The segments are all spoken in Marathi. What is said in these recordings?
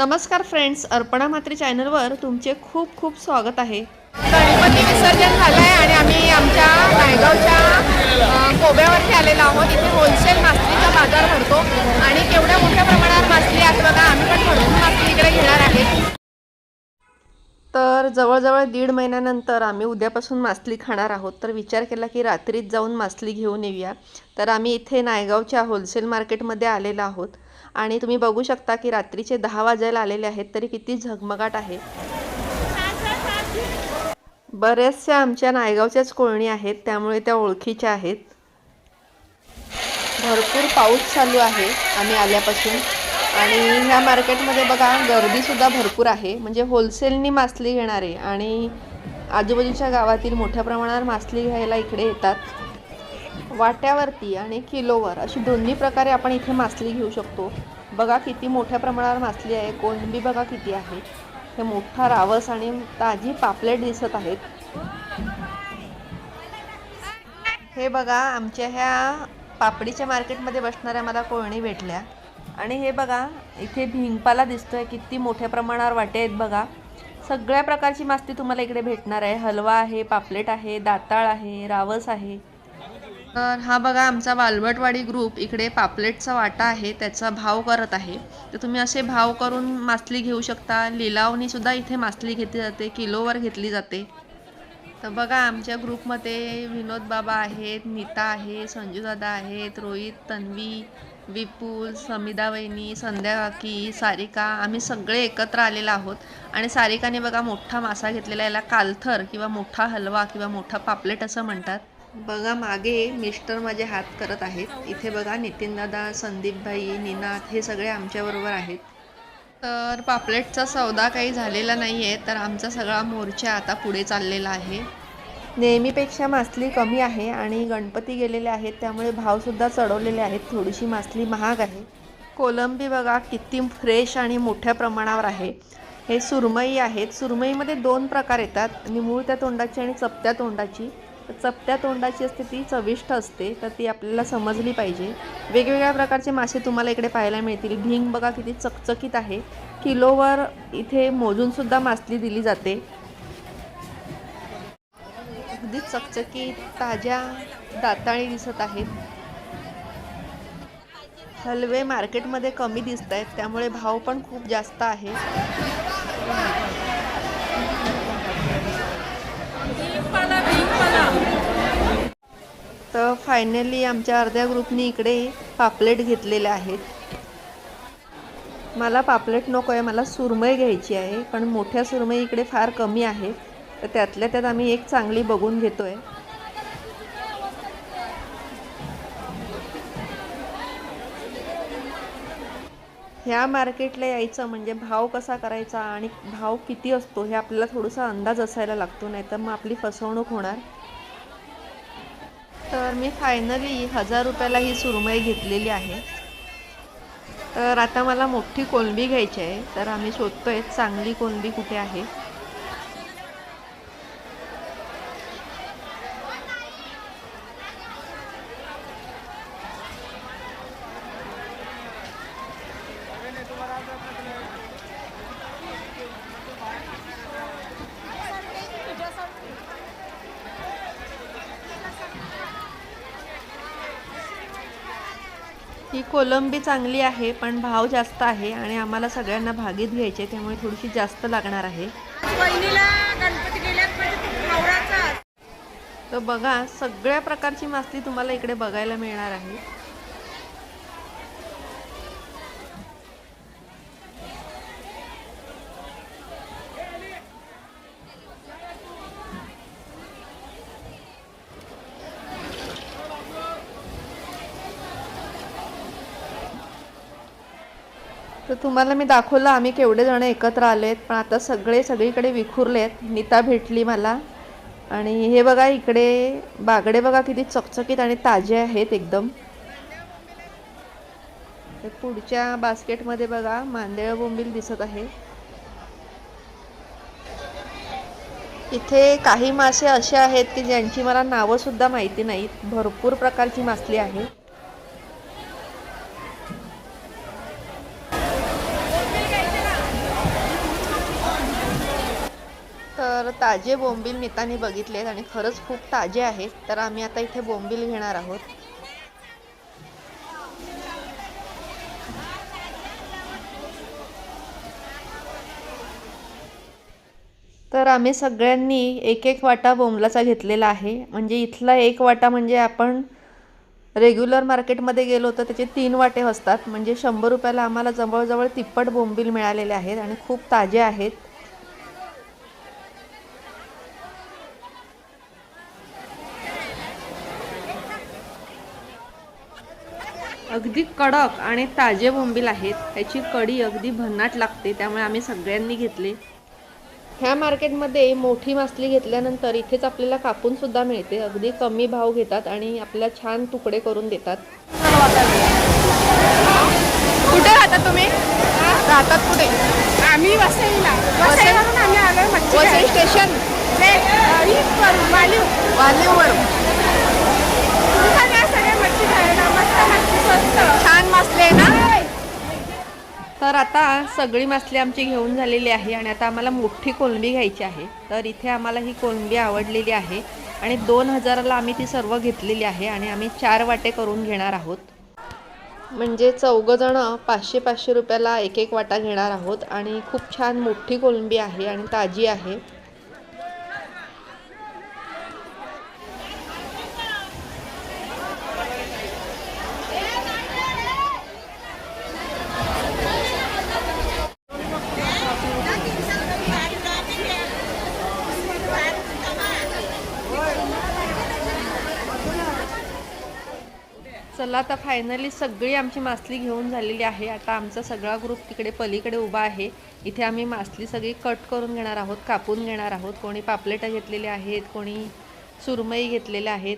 नमस्कार फ्रेंड्स अर्पणा मात्री चॅनलवर तुमचे खूप खूप स्वागत आहे. गणपती विसर्जन झालं आहे आणि आम्ही आमच्या नायगावच्या कोब्यावरती आलेलो आहोत. इथे होलसेल मासलीचा बाजार भरतो आणि केवढ्या मोठ्या प्रमाणावर मासली आहेत बघा आम्ही पण भरपूर मासली इकडे घेणार आहे. तर जवळजवळ दीड महिन्यानंतर आम्ही उद्यापासून मासली खाणार आहोत. तर विचार केला की रात्रीच जाऊन मासली घेऊन येऊया. तर आम्ही इथे नायगावच्या होलसेल मार्केटमध्ये आलेलो आहोत. आणि तुम्ही बघू शकता की रात्रीचे दहा वाजायला आलेले आहेत तरी किती झगमगाट आहे. बऱ्याचशा आमच्या नायगावच्याच कोळणी आहेत त्यामुळे त्या ओळखीच्या आहेत. भरपूर पाऊस चालू आहे आम्ही आल्यापासून. आणि ह्या मार्केटमध्ये बघा गर्दीसुद्धा भरपूर आहे. म्हणजे होलसेलनी मासली घेणारे आणि आजूबाजूच्या गावातील मोठ्या प्रमाणावर मासली घ्यायला इकडे येतात. वाट्यावरती आणि किलोवर अशी दोन्ही प्रकारे आपण इथे मासली घेऊ शकतो. बघा किती मोठ्या प्रमाणावर मासली आहे. कोळंबी बघा किती आहे. हे मोठा रावस आणि ताजी पापलेट दिसत आहेत. हे बघा आमच्या ह्या पापडीच्या मार्केटमध्ये बसणाऱ्या मला कोळणी भेटल्या. आणि हे बघा इथे भिंगपाला दिसतोय किती मोठ्या प्रमाणावर वाटे आहेत बघा. सगळ्या प्रकारची मास्ती तुम्हाला इकडे भेटणार आहे. हलवा आहे पापलेट आहे दाताळ आहे रावस आहे. तर हा बघा आमचा वालवटवाडी ग्रुप इकडे पापलेटचा वाटा आहे त्याचा भाव करत आहे. तर तुम्ही असे भाव करून मासली घेऊ शकता. लिलावनी सुद्धा इथे मासली घेतली जाते किलोवर घेतली जाते. तर बघा आमच्या ग्रुपमध्ये विनोद बाबा आहेत नीता आहे संजूदादा आहेत रोहित तन्वी विपुल समिदा वहिनी संध्या काकी सारिका. आम्ही सगळे एकत्र आलेलो आहोत. आणि सारिकाने बघा मोठा मासा घेतलेला याला कालथर किंवा मोठा हलवा किंवा मोठा पापलेट असं म्हणतात. बघा मागे मिस्टर माझे हात करत आहेत. इथे बघा नितीनदादा संदीपभाई निनाथ हे सगळे आमच्याबरोबर आहेत. तर पापलेटचा सौदा काही झालेला नाही आहे तर आमचा सगळा मोर्चा आता पुढे चाललेला आहे. नेहमीपेक्षा मासली कमी आहे आणि गणपती गेलेले आहेत त्यामुळे भावसुद्धा चढवलेले आहेत. थोडीशी मासली महाग आहे. कोलंबी बघा किती फ्रेश आणि मोठ्या प्रमाणावर आहे. हे सुरमई आहेत. सुरमईमध्ये दोन प्रकार येतात. निमुळत्या तोंडाची आणि चपत्या तोंडाची. चपट्या तोंडाची असते ती चविष्ट असते तर ती आपल्याला समजली पाहिजे. वेगवेगळ्या प्रकारचे मासे तुम्हाला इकडे पाहायला मिळतील. भिंग बघा किती चकचकीत आहे. किलोवर इथे मोजूनसुद्धा मासली दिली जाते. अगदी चकचकीत ताज्या दाताळी दिसत आहेत. हलवे मार्केटमध्ये कमी दिसत आहेत त्यामुळे भाव पण खूप जास्त आहे. तर फायनली आमच्या अर्ध्या ग्रुपनी इकडे पापलेट घेतलेले आहेत. मला पापलेट नको आहे मला सुरमई घ्यायची आहे पण मोठ्या सुरमई इकडे फार कमी आहे तर त्यातल्या त्यात आम्ही एक चांगली बघून घेतो आहे ह्या मार्केटला यायचं म्हणजे भाव कसा करायचा आणि भाव किती असतो हे आपल्याला थोडासा अंदाज असायला लागतो नाही तर मग आपली फसवणूक होणार. तर मी फायनली हजार रुपयाला ही सुरमई घेतलेली आहे. तर आता मला मोठी कोलंबी घ्यायची आहे. तर आम्ही शोधतो आहे चांगली कोलंबी कुठे आहे. ही कोलंबी चांगली आहे पण भाव जास्त आहे आणि आम्हाला सगळ्यांना भागीत घ्यायचे त्यामुळे थोडीशी जास्त लागणार आहे. तर बघा सगळ्या प्रकारची मासली तुम्हाला इकडे बघायला मिळणार आहे. तर तुम्हाला मी दाखवलं आम्ही केवढे जण एकत्र आलेत पण आता सगळे सगळीकडे विखुरलेत. नीता भेटली मला. आणि हे बघा इकडे बागडे बघा किती चकचकीत आणि ताजे आहेत एकदम. पुढच्या बास्केटमध्ये बघा मांदेळ बोंबील दिसत आहे. इथे काही मासे असे आहेत की ज्यांची मला नावंसुद्धा माहिती नाहीत. भरपूर प्रकारची मासली आहे. तर ताजे बोंबील मितानी बघितलेत आणि खरंच खूप ताजे आहेत. तर आम्ही आता इथे बोंबील घेणार आहोत. तर आम्ही सगळ्यांनी एक एक वाटा बोंबलाचा घेतलेला आहे. म्हणजे इथला एक वाटा म्हणजे आपण रेग्युलर मार्केटमध्ये गेलो तर त्याचे तीन वाटे असतात. म्हणजे शंभर रुपयाला आम्हाला जवळजवळ तिप्पट बोंबील मिळालेले आहेत आणि खूप ताजे आहेत. अगदी कडक आणि ताजे बोंबील आहेत. त्याची कडी अगदी भन्नाट लागते त्यामुळे आम्ही सगळ्यांनी घेतले. ह्या मार्केटमध्ये मोठी मासली घेतल्यानंतर इथेच आपल्याला कापून सुद्धा मिळते. अगदी कमी भाव घेतात आणि आपल्याला छान तुकडे करून देतात. कुठे राहतात तुम्ही? राहतात कुठे? आम्ही वसईला. वसईवरून आम्ही वसई. स्टेशन? वालीव. वालीवर तुमचा या सगळ्या मच्छी खायला मस्त मच्छी स्वस्त छान मासले ना? तर आता सगळी मासली आमची घेऊन झालेली आहे आणि आता आम्हाला मोठी कोलंबी घ्यायची आहे. तर इथे आम्हाला ही कोलंबी आवडलेली आहे आणि दोन हजाराला आम्ही ती सर्व घेतलेली आहे आणि आम्ही चार वाटे करून घेणार आहोत. म्हणजे चौघंजणं पाचशे पाचशे रुपयाला एक एक वाटा घेणार आहोत आणि खूप छान मोठी कोलंबी आहे आणि ताजी आहे. आता फायनली सगळी आमची मासली घेऊन झालेली आहे. आता आमचा सगळा ग्रुप तिकडे पलीकडे उभा आहे. इथे आम्ही मासली सगळी कट करून घेणार आहोत कापून घेणार आहोत. कोणी पापलेटं घेतलेले आहेत कोणी सुरमई घेतलेल्या आहेत.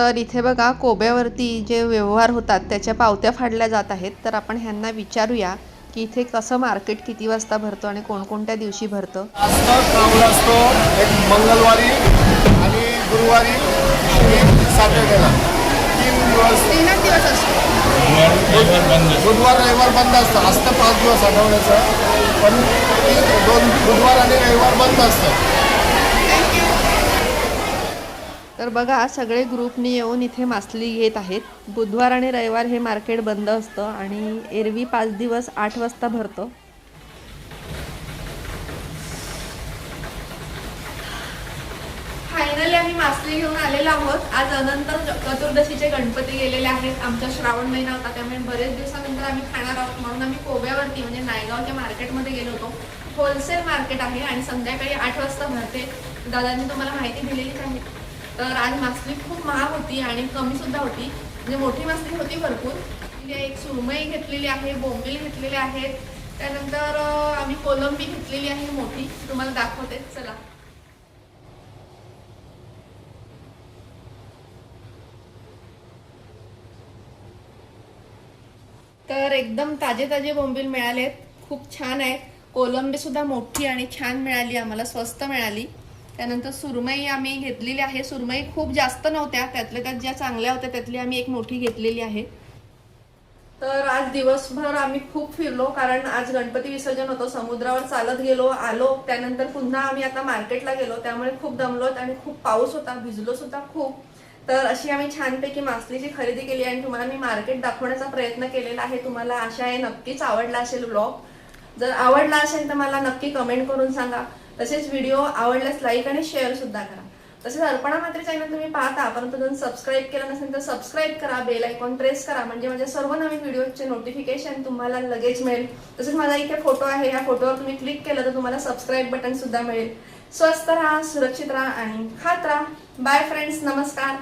तर इथे बघा कोब्यावरती जे व्यवहार होतात त्याच्या पावत्या फाडल्या जात आहेत. तर आपण ह्यांना विचारूया की इथे कसं मार्केट किती वाजता भरतो आणि कोणकोणत्या दिवशी भरतं? असतं असतो एक मंगळवारी आणि गुरुवारी आणि सॅटर्डेला. तीन दिवस तीनच दिवस असतो. बुधवार रविवार बंद असतं. असतं पाच दिवस आठवड्याचं. पण दोन बुधवार आणि रविवार बंद असतं. तर बघा सगळे ग्रुपनी येऊन इथे मासली घेत आहेत. बुधवार आणि रविवार हे मार्केट बंद असतं आणि एरवी पाच दिवस आठ वाजता भरतं. फायनली आम्ही मासली घेऊन आलेलो आहोत. आज अनंत चतुर्दशीचे गणपती गेलेले आहेत. आमचा श्रावण महिना होता त्यामुळे बरेच दिवसानंतर आम्ही खाणार आहोत. म्हणून आम्ही कोब्यावरती म्हणजे नायगावच्या मार्केटमध्ये गेलो होतो. होलसेल मार्केट आहे आणि संध्याकाळी आठ वाजता भरते. दादांनी तुम्हाला माहिती दिलेलीच आहे. तर आज मासली खूप महाग होती आणि कमी सुद्धा होती. म्हणजे मोठी मासली होती भरपूर. एक सुरमई घेतलेली आहे बोंबील घेतलेले आहेत. त्यानंतर आम्ही कोलंबी घेतलेली आहे मोठी. तुम्हाला दाखवते. चला. तर एकदम ताजे ताजे बोंबील मिळालेत. खूप छान आहेत कोलंबी सुद्धा मोठी आणि छान मिळाली. आम्हाला स्वस्त मिळाली. त्यानंतर सुरमई आम्ही घेतलेली आहे. सुरमई खूप जास्त नव्हत्या. त्यातल्या त्यात ज्या चांगल्या होत्या त्यातली आम्ही एक मोठी घेतलेली आहे. तर आज दिवसभर आम्ही खूप फिरलो कारण आज गणपती विसर्जन होतं. समुद्रावर चालत गेलो आलो. त्यानंतर पुन्हा आम्ही आता मार्केटला गेलो. त्यामुळे खूप दमलोत आणि खूप पाऊस होता भिजलो सुद्धा खूप. तर अशी आम्ही छानपैकी मासलीची खरेदी केली आणि तुम्हाला मी मार्केट दाखवण्याचा प्रयत्न केलेला आहे. तुम्हाला आशा आहे नक्कीच आवडला असेल ब्लॉग जर आवडला असेल तर मला नक्की कमेंट करून सांगा. तसेच व्हिडिओ आवडल्यास लाईक आणि शेअर सुद्धा करा. तसेच अर्पणा मात्र चॅनल तुम्ही पाहता परंतु जर सबस्क्राईब केलं नसेल तर सबस्क्राईब करा बेल आयकॉन प्रेस करा म्हणजे माझ्या सर्व नवीन व्हिडिओचे नोटिफिकेशन तुम्हाला लगेच मिळेल. तसेच माझा इथे फोटो आहे या फोटोवर तुम्ही क्लिक केलं तर तुम्हाला सबस्क्राईब बटन सुद्धा मिळेल. स्वस्त राहा सुरक्षित राहा आणि खात राहा. बाय फ्रेंड्स नमस्कार.